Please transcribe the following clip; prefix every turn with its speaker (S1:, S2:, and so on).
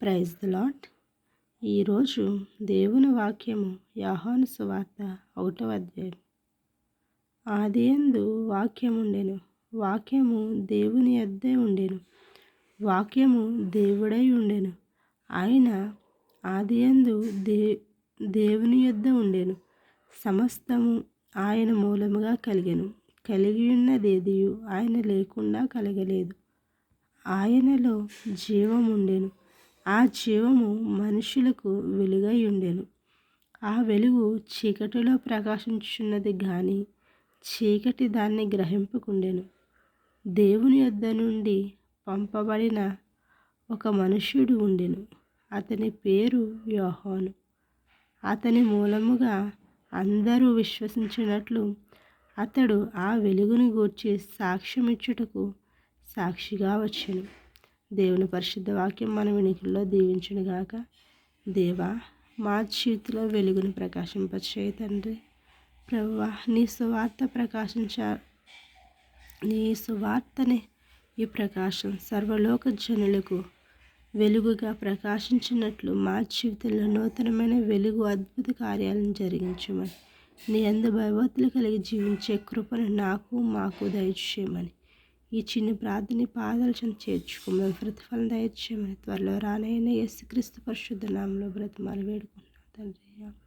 S1: Praise the lot ఈరోజు దేవుని వాక్యము యాహాను సువార్త ఒకటవ అధ్యాయం. ఆది ఎందు వాక్యముండెను వాక్యము దేవుని యొద్దే ఉండెను. వాక్యము దేవుడై ఉండెను. ఆయన ఆది ఎందు దే దేవుని యొద్ద ఉండెను. సమస్తము ఆయన మూలముగా కలిగెను. కలిగి ఉన్నదేదియు ఆయన లేకుండా కలగలేదు. ఆయనలో జీవముండెను ఆ జీవము మనుషులకు వెలుగై ఉండెను. ఆ వెలుగు చీకటిలో ప్రకాశించున్నది గాని చీకటి దాన్ని గ్రహింపుకుండెను. దేవుని యొద్ద నుండి పంపబడిన ఒక మనుష్యుడు ఉండెను. అతని పేరు యోహోను. అతని మూలముగా అందరూ విశ్వసించినట్లు అతడు ఆ వెలుగును గూర్చి సాక్ష్యమిచ్చుటకు సాక్షిగా వచ్చెను. దేవుని పరిశుద్ధ వాక్యం మన వినికిల్లో దీవించునుగాక దేవా మా చేతిలో వెలుగును ప్రకాశింపచేయ తండ్రి. ప్రవ్వా నీ సువార్త ప్రకాశించ నీ సువార్తనే ఈ ప్రకాశం సర్వలోక జనులకు వెలుగుగా ప్రకాశించినట్లు మా జీవితంలో నూతనమైన వెలుగు అద్భుత కార్యాలను జరిగించమని నీ అందు భయభక్తులు కలిగి జీవించే కృపను నాకు మాకు దయచేయమని ఈ చిన్న ప్రార్థన పాదాలు చెంత చేర్చుకోమని ప్రతిఫలం దయచేయమని త్వరలో రానైన యేసుక్రీస్తు పరిశుద్ధ నామంలో బ్రతమాలు వేడుకుంటున్నాం తండ్రి.